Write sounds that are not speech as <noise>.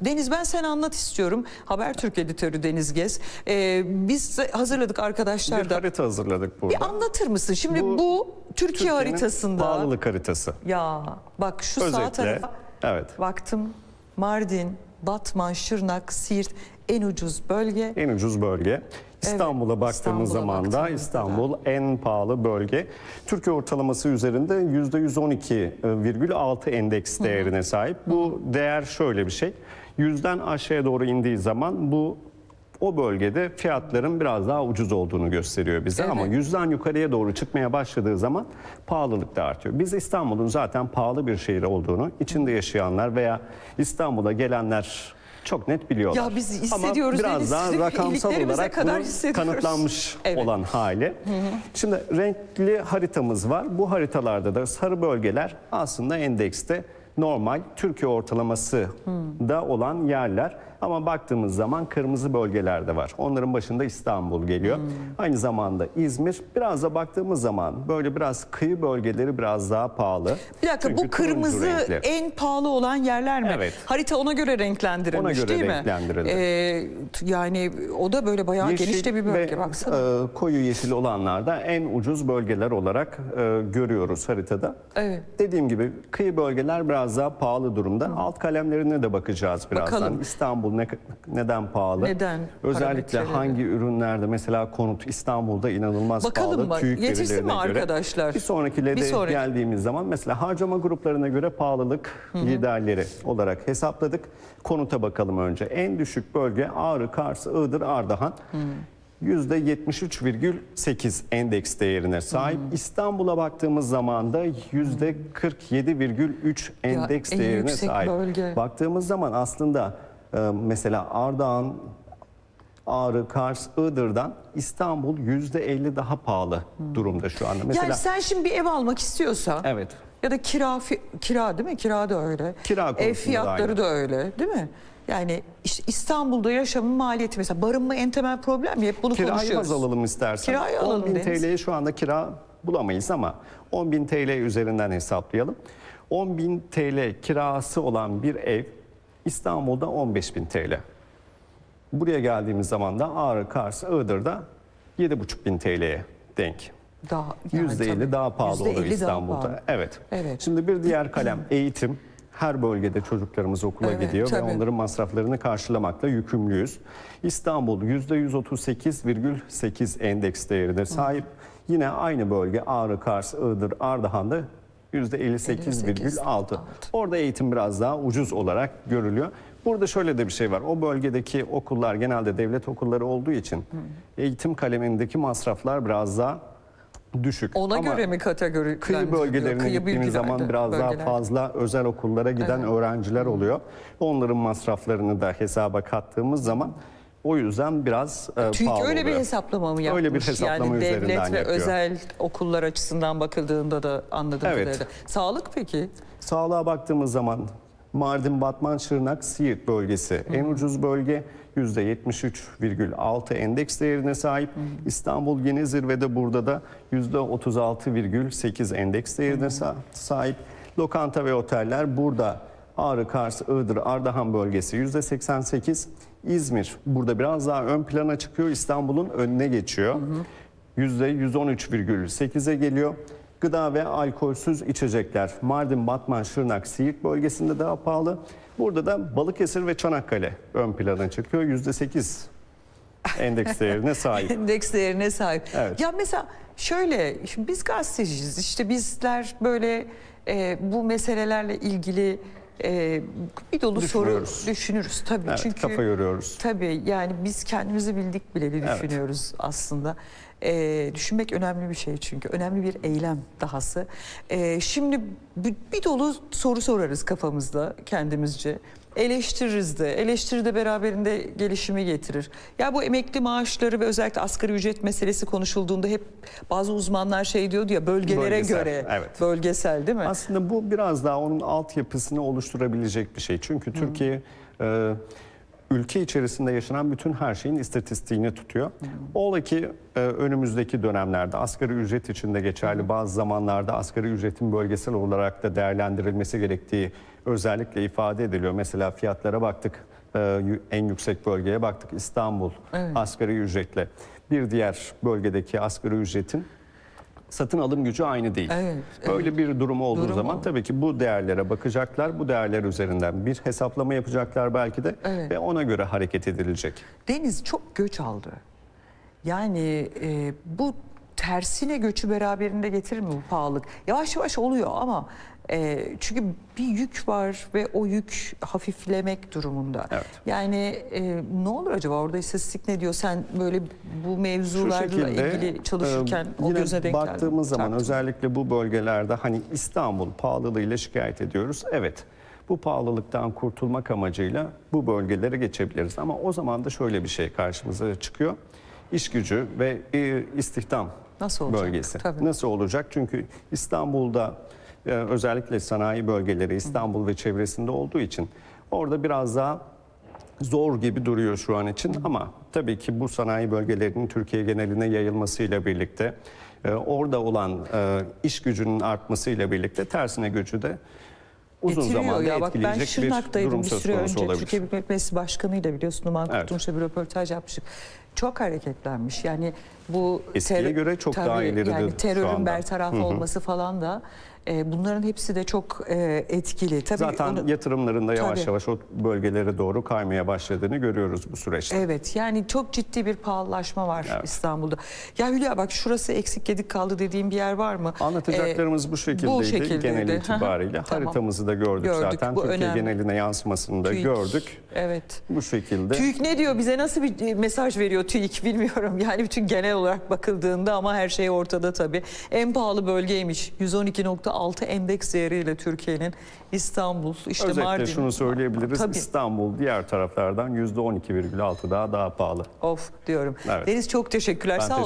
Deniz ben sen anlat istiyorum. Habertürk editörü Deniz Gez. Ee, biz hazırladık Bir arkadaşlar da. harita hazırladık burada. Bir anlatır mısın? Şimdi bu, Bu Türkiye Türkiye'nin haritasında. Pahalılık haritası. Ya bak şu sağ Özetle, tarafa evet. baktım. Mardin, Batman, Şırnak, Siirt en ucuz bölge. En ucuz bölge. İstanbul'a baktığımız İstanbul'a zaman da İstanbul en pahalı bölge. Türkiye ortalaması üzerinde %112,6 endeks değerine sahip. Bu değer şöyle bir şey. Yüzden aşağıya doğru indiği zaman bu o bölgede fiyatların biraz daha ucuz olduğunu gösteriyor bize ama Evet. yüzden yukarıya doğru çıkmaya başladığı zaman pahalılık da artıyor. Biz İstanbul'un zaten pahalı bir şehir olduğunu içinde yaşayanlar veya İstanbul'a gelenler çok net biliyorlar. Ya biz hissediyoruz Ama biraz daha rakamsal olarak kadar kanıtlanmış Evet. olan hali. Şimdi renkli haritamız var. Bu haritalarda da sarı bölgeler aslında endekste normal Türkiye ortalaması da olan yerler. Ama baktığımız zaman kırmızı bölgeler de var. Onların başında İstanbul geliyor. Aynı zamanda İzmir. Biraz da baktığımız zaman böyle biraz kıyı bölgeleri biraz daha pahalı. Bir dakika Çünkü bu kırmızı renkli. en pahalı olan yerler mi? Evet. Harita ona göre renklendirilmiş Ona göre değil mi? renklendirildi. Ee, t- yani o da böyle bayağı geniş de bir bölge ve, baksana. e, koyu yeşil olanlar da en ucuz bölgeler olarak e, görüyoruz haritada. Evet. Dediğim gibi kıyı bölgeler biraz daha pahalı durumda. Alt kalemlerine de bakacağız birazdan. Bakalım. İstanbul ne, neden pahalı? Neden? Özellikle hangi ürünlerde mesela konut İstanbul'da inanılmaz Bakalım pahalı. mı? TÜİK Yetişsin mi göre. arkadaşlar? Bir sonrakilere Bir sonraki. geldiğimiz zaman mesela harcama gruplarına göre pahalılık liderleri olarak hesapladık. Konuta bakalım önce. En düşük bölge Ağrı, Kars, Iğdır, Ardahan. %73,8 endeks değerine sahip. İstanbul'a baktığımız zaman da %47,3 endeks en değerine sahip. bölge. Baktığımız zaman aslında mesela Ardahan, Ağrı, Kars, Iğdır'dan İstanbul %50 daha pahalı durumda şu anda. Mesela Yani sen şimdi bir ev almak istiyorsan Evet. ya da kira kira değil mi? Kira da öyle. Kira Ev da fiyatları aynı. da öyle değil mi? Yani işte İstanbul'da yaşamın maliyeti mesela barınma en temel problem ya hep bunu Kirayı konuşuyoruz. baz alalım istersen. Kirayı alalım 10 bin. TL'ye şu anda kira bulamayız ama 10 bin TL üzerinden hesaplayalım. 10 bin TL kirası olan bir ev İstanbul'da 15 bin TL. Buraya geldiğimiz zaman da Ağrı, Kars, Iğdır'da 7,5 bin TL'ye denk. Daha, yani %50 tabii. daha pahalı %50 oluyor İstanbul'da. pahalı. Evet. Evet. Şimdi bir diğer <clears throat> kalem eğitim. Her bölgede çocuklarımız okula Evet, gidiyor tabii. ve onların masraflarını karşılamakla yükümlüyüz. İstanbul %138,8 endeks değerine sahip. Yine aynı bölge Ağrı, Kars, Iğdır, Ardahan'da %58,6. Orada eğitim biraz daha ucuz olarak görülüyor. Burada şöyle de bir şey var. O bölgedeki okullar genelde devlet okulları olduğu için eğitim kalemindeki masraflar biraz daha düşük. Ona Ama göre mi kategori Kıyı bölgelerine gittiğimiz zaman biraz daha fazla özel okullara giden öğrenciler oluyor. Onların masraflarını da hesaba kattığımız zaman o yüzden biraz e, Çünkü pahalı öyle bir hesaplama mı yapmış? Öyle bir hesaplama yani devlet üzerinden ve yapıyor. özel okullar açısından bakıldığında da anladığım Evet. kadarıyla. Sağlık peki? Sağlığa baktığımız zaman Mardin, Batman, Şırnak, Siirt bölgesi en ucuz bölge. %73,6 endeks değerine sahip. İstanbul yeni zirvede burada da %36,8 endeks değerine sa- sahip. Lokanta ve oteller burada Ağrı, Kars, Iğdır, Ardahan bölgesi %88. İzmir burada biraz daha ön plana çıkıyor. İstanbul'un önüne geçiyor. %113,8'e geliyor. Gıda ve alkolsüz içecekler Mardin, Batman, Şırnak, Siirt bölgesinde daha pahalı. Burada da Balıkesir ve Çanakkale ön plana çıkıyor. %8 <laughs> endeks değerine sahip. Endeks değerine sahip. Evet. Ya mesela şöyle, şimdi biz gazeteciyiz. İşte bizler böyle e, bu meselelerle ilgili e, bir dolu soru Düşünüyoruz. düşünürüz tabii. Evet, Çünkü kafa yoruyoruz. Tabii yani biz kendimizi bildik bileli Evet. düşünüyoruz aslında. Ee, düşünmek önemli bir şey çünkü. Önemli bir eylem dahası. Ee, şimdi bir, dolu soru sorarız kafamızda kendimizce. Eleştiririz de. Eleştiri de beraberinde gelişimi getirir. Ya bu emekli maaşları ve özellikle asgari ücret meselesi konuşulduğunda hep bazı uzmanlar şey diyordu ya bölgelere Bölgesel, göre. evet. Bölgesel değil mi? Aslında bu biraz daha onun altyapısını oluşturabilecek bir şey. Çünkü Türkiye e, ülke içerisinde yaşanan bütün her şeyin istatistiğini tutuyor. Ola ki e, önümüzdeki dönemlerde asgari ücret için de geçerli bazı zamanlarda asgari ücretin bölgesel olarak da değerlendirilmesi gerektiği özellikle ifade ediliyor. Mesela fiyatlara baktık. Yu- En yüksek bölgeye baktık İstanbul Evet. asgari ücretle. Bir diğer bölgedeki asgari ücretin satın alım gücü aynı değil. Evet, Böyle bir durum olduğu Durum zaman o. tabii ki bu değerlere bakacaklar. Bu değerler üzerinden bir hesaplama yapacaklar belki de Evet. ve ona göre hareket edilecek. Deniz çok göç aldı. Yani e, bu tersine göçü beraberinde getirir mi bu pahalılık? Yavaş yavaş oluyor ama e, çünkü bir yük var ve o yük hafiflemek durumunda. Evet. Yani e, ne olur acaba orada istatistik ne diyor? Sen böyle bu mevzularla şekilde ilgili çalışırken e, o göze denk baktığımız zaman Tarttın. özellikle bu bölgelerde hani İstanbul pahalılığıyla şikayet ediyoruz. Evet. Bu pahalılıktan kurtulmak amacıyla bu bölgelere geçebiliriz. Ama o zaman da şöyle bir şey karşımıza çıkıyor. İş gücü ve e, istihdam Nasıl olacak? bölgesi. Tabii. Nasıl olacak? Çünkü İstanbul'da e, özellikle sanayi bölgeleri İstanbul ve çevresinde olduğu için orada biraz daha zor gibi duruyor şu an için ama tabii ki bu sanayi bölgelerinin Türkiye geneline yayılmasıyla birlikte e, orada olan e, iş gücünün artmasıyla birlikte tersine göçü de uzun Getiriyor zamanda ya. Bak ben bir Şırnak'taydım durum bir söz süre konusu önce. olabilir. Türkiye Büyük Millet Meclisi Başkanı'yla biliyorsun Numan Evet. Kurtulmuş'la bir röportaj yapmıştık. Çok hareketlenmiş. Yani bu Eskiye göre çok daha ileridedir yani terörün bertaraf olması falan da e, bunların hepsi de çok e, etkili. Tabii Zaten onu- yatırımların da yavaş Tabii. yavaş o bölgelere doğru kaymaya başladığını görüyoruz bu süreçte. Evet yani çok ciddi bir pahalılaşma var Evet. İstanbul'da. Ya Hülya bak şurası eksik yedik kaldı dediğim bir yer var mı? Anlatacaklarımız bu şekildeydi. Ee, bu şekildeydi. Genel itibariyle Tamam. haritamızı da gördük, Gördük, zaten. bu Türkiye önemli. geneline yansımasını da TÜİK. gördük. Evet. Bu şekilde. TÜİK ne diyor bize nasıl bir e, mesaj veriyor TÜİK <laughs> bilmiyorum. Yani bütün genel olarak bakıldığında ama her şey ortada tabii. En pahalı bölgeymiş. 112.6 endeks değeriyle Türkiye'nin İstanbul, işte Özetle Mardin. şunu söyleyebiliriz. Tabii. İstanbul diğer taraflardan %12,6 daha daha pahalı. Of diyorum. Evet. Deniz çok teşekkürler. Ben Sağ olun.